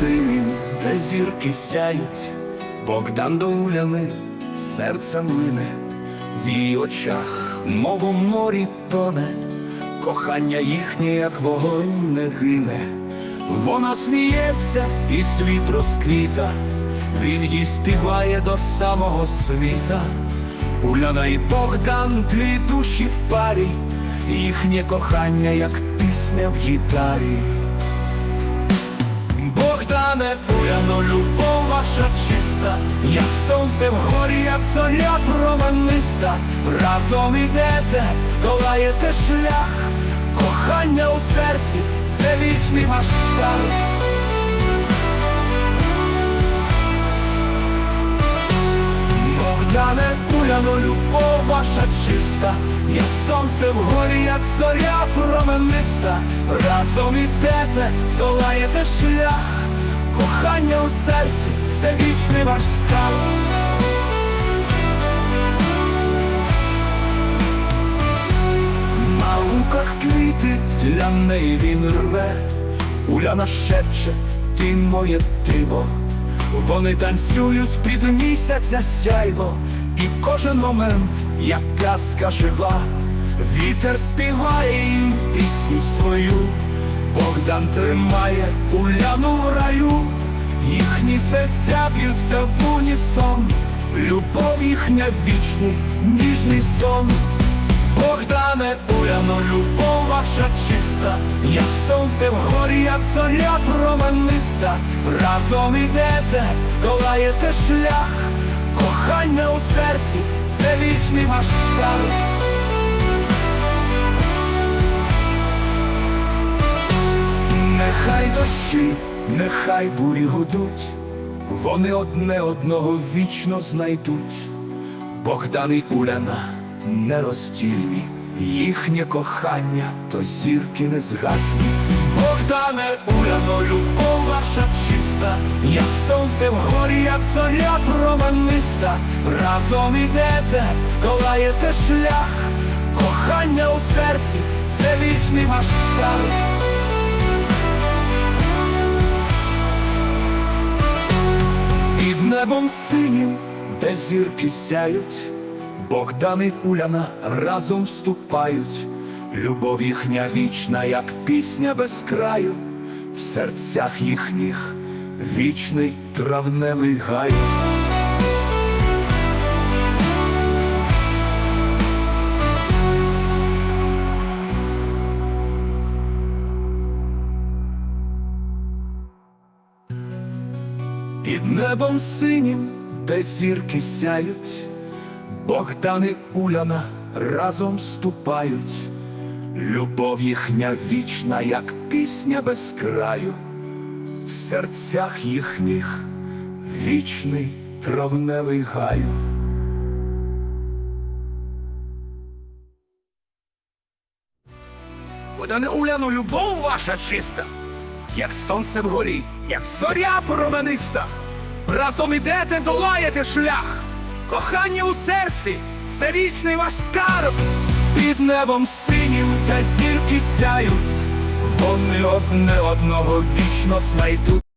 синім, де зірки сяють, Богдан до Уляни серцем лине, в її очах, мов у морі тоне, кохання їхнє, як вогонь не гине. Вона сміється і світ розквіта, він їй співає до самого світа. Уляна і Богдан, дві душі в парі, їхнє кохання, як пісня в гітарі. Богдане, Уляно, любов ваша чиста, як сонце вгорі, як зоря промениста, разом ідете, долаєте шлях, кохання у серці, це вічний ваш скарб. Богдане, Уляно, любов ваша чиста, як сонце вгорі, як зоря промениста, разом ідете, долаєте шлях, у серці, це вічний ваш скарб. На луках квіти для неї він рве, Уляна шепче, ти моє диво. Вони танцюють під місяця сяйво, і кожен момент, як казка жива, вітер співає їм пісню свою, Богдан тримає Уляну в раю, серця б'ються в унісон, любов їхня вічний, ніжний сон. Богдане, Уляно, любов ваша чиста, як сонце вгорі, як зоря промениста, разом ідете, долаєте шлях, кохання у серці, це вічний ваш скарб. Нехай дощі, нехай бурі гудуть, вони одне одного вічно знайдуть. Богдан і Уляна нероздільні, їхнє кохання то зірки не згасні. Богдане, Уляно, любов ваша чиста, як сонце вгорі, як зоря промениста, разом ідете, долаєте шлях, кохання у серці, це вічний ваш скарб. Небом синім, де зірки сяють, Богдан і Уляна разом вступають, любов їхня вічна, як пісня без краю, в серцях їхніх вічний травневий гай. Під небом синім, де зірки сяють, Богдан і Уляна разом ступають, любов їхня вічна, як пісня без краю, в серцях їхніх вічний травневий гаю. Богдане Уляну, любов ваша чиста, як сонце вгорі, як зоря промениста. Разом ідете, долаєте шлях, кохання у серці, це вічний ваш скарб. Під небом синім та зірки сяють, вони одне одного вічно знайдуть.